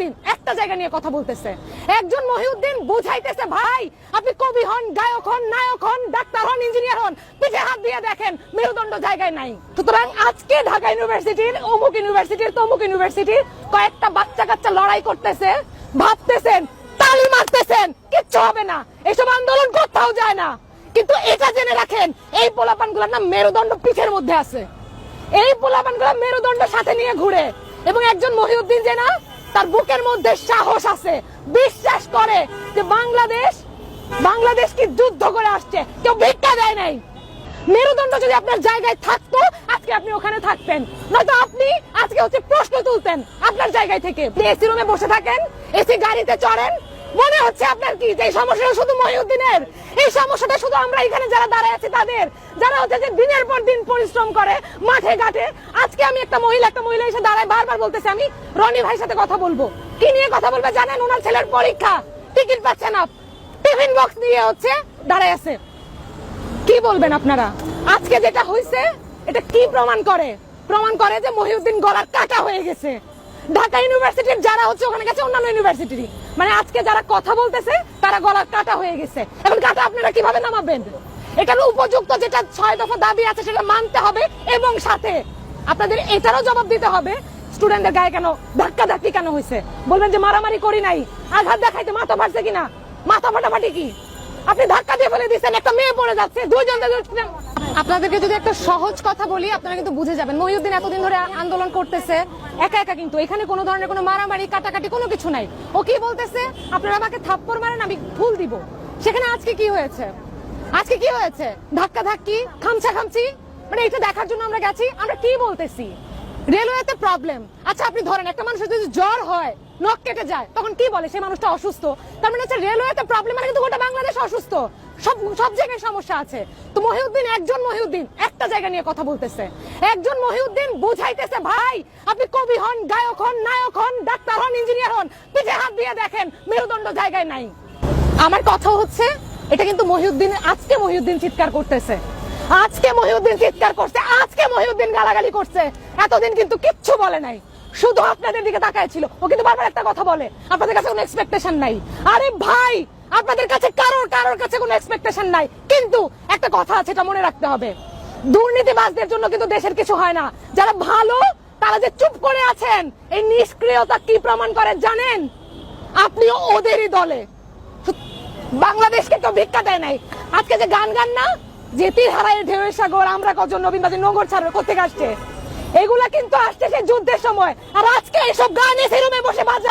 মহিউদ্দিন একটা জায়গা নিয়ে কথা বলতেছে। একজন মহিউদ্দিন বুঝাইতেছে, ভাই, আপনি কবি হন, গায়ক হন, নায়ক হন, ডাক্তার হন, ইঞ্জিনিয়ার হন, পিঠে হাত দিয়ে দেখেন, মেরুদণ্ড জায়গায় নাই। সুতরাং আজকে ঢাকা ইউনিভার্সিটির, অমুক ইউনিভার্সিটির, তমুক ইউনিভার্সিটির কয়েকটা বাচ্চা কাচ্চা লড়াই করতেছে, ভাবতেছেন, তালি মারতেছেন, কিচ্ছু হবে না। এসব আন্দোলন কোথাও যায় না। কিন্তু এটা জেনে রাখেন, এই পোলাপানগুলার নাম মেরুদণ্ড পিঠের মধ্যে আছে। এই পোলাপানগুলা মেরুদণ্ড সাথে নিয়ে ঘুরে। এবং একজন মহিউদ্দিন যে না তার বুকের মধ্যে সাহস আছে। বিশ্বাস করে যে বাংলাদেশ বাংলাদেশ কি যুদ্ধ করে আসছে। কেউ ভিক্ষা দেয় নাই। মেরুদণ্ড যদি আপনার জায়গায় থাকতো, আজকে আপনি ওখানে থাকতেন। নয়তো আপনি আজকে হচ্ছে প্রশ্ন তুলতেন আপনার জায়গায় থেকে। এসি রুমে বসে থাকেন এসি গাড়িতে চড়েন মনে হচ্ছে আপনার কি? যে সমস্যাটা শুধু মহিউদ্দিনের? এই সমস্যাটা শুধু আমরা এখানে যারা দাঁড়ায় আছি, তাদের। যারা হচ্ছে যে দিনের পর দিন পরিশ্রম করে, মাঠে ঘাটে। আজকে আমি একটা মহিলা একটা মহিলা এসে দাঁড়ায় বারবার বলতেছে, আমি রনি ভাইয়ের সাথে কথা বলব। কি নিয়ে কথা বলবে জানেন? ওনার ছেলের পরীক্ষা। টিকিট পাচ্ছে না টিফিন বক্স দিয়ে হচ্ছে দাঁড়ায় আছে। কি বলবেন আপনারা? আজকে যেটা হয়েছে এটা কি প্রমাণ করে? প্রমাণ করে যে মহিউদ্দিন গলার কাটা হয়ে গেছে। ঢাকা ইউনিভার্সিটির যারা হচ্ছে ওখানে গেছে, অন্যান্য ইউনিভার্সিটির মানে আজকে যারা কথা বলতেছে, তারা গলার কাটা হয়ে গেছে। এখন কাটা আপনারা কীভাবে নামাবেন? এটার উপযুক্ত যেটা ছয় দফা দাবি আছে, সেটা মানতে হবে এবং সাথে আপনাদের এটারও জবাব দিতে হবে, স্টুডেন্টদের গায়ে কেন ধাক্কা ধাক্কি কেন হয়েছে? বলবেন যে মারামারি করি নাই, আঘাত দেখাইতে মাথা ফাটছে কিনা? মাথা ফাটাফাটি কি? আপনি ধাক্কা দিয়ে ফেলে দিচ্ছেন একটা মেয়ে পড়ে যাচ্ছে, দুইজন আপনাদেরকে যদি একটা সহজ কথা বলি, আপনারা কিন্তু বুঝে যাবেন। মহিউদ্দিন এতদিন ধরে আন্দোলন করতেছে, একা একা কিন্তু। এখানে কোনো ধরনের কোনো মারামারি, কাটাকাটি কোনো কিছু নাই। ও কি বলতেছে? আপনারা আমাকে থাপ্পড় মারেন, আমি ফুল দিব। সেখানে আজকে কি হয়েছে? আজকে কি হয়েছে? ধাক্কা ধাক্কি খামছা খামচি? মানে এটা দেখার জন্য আমরা গেছি। আমরা কি বলতেছি? রেলওয়েতে প্রবলেম আচ্ছা আপনি ধরেন, একটা মানুষের যদি জ্বর হয়, নখ কেটে যায়, তখন কি বলে? সেই মানুষটা অসুস্থ। তার মানে হচ্ছে রেলওয়েতে প্রবলেম মানে কিন্তু অসুস্থ। সব সব জায়গায় সমস্যা আছে। তো মহিউদ্দিন, একজন মহিউদ্দিন একটা জায়গা নিয়ে কথা বলতেছে। একজন মহিউদ্দিন বুঝাইতেছে, ভাই, আপনি কবি হন, গায়ক হন, নায়ক হন, ডাক্তার হন, ইঞ্জিনিয়ার হন, পিঠে হাত দিয়ে দেখেন, মেরুদণ্ড জায়গায় নাই। আমার কথা হচ্ছে, এটা কিন্তু মহিউদ্দিন, আজকে মহিউদ্দিন চিৎকার করতেছে। আজকে মহিউদ্দিন চিৎকার করছে, আজকে মহিউদ্দিন গালাগালি করছে। এতদিন কিন্তু কিচ্ছু বলে নাই। শুধু আপনাদের দিকে তাকায় ছিল। ও কিন্তু বারবার একটা কথা বলে। আপনাদের কাছে কোনো এক্সপেকটেশন নাই। আরে ভাই আপনাদের কাছে কারোর কারোর কাছে কোনো এক্সপেকটেশন নাই। কিন্তু একটা কথা আছে, এটা মনে রাখতে হবে। দুর্নীতিবাজদের জন্য কিন্তু দেশের কিছু হয় না। যারা ভালো, তারা যে চুপ করে আছেন, এই নিষ্ক্রিয়তা কি প্রমাণ করে জানেন? আপনিও ওদেরই দলে। বাংলাদেশকে কেউ ভিক্ষা দেয় নাই। আজকে যে গান গান না, যে তীর হারায় ঢেউয়ের সাগর, আমরা কজন নবীনবাদী নগর ছাড়বে কোথেকে আসছে? এগুলা কিন্তু আসছে সে যুদ্ধের সময়। আর আজকে এসব গান এসে রুমে বসে বাজা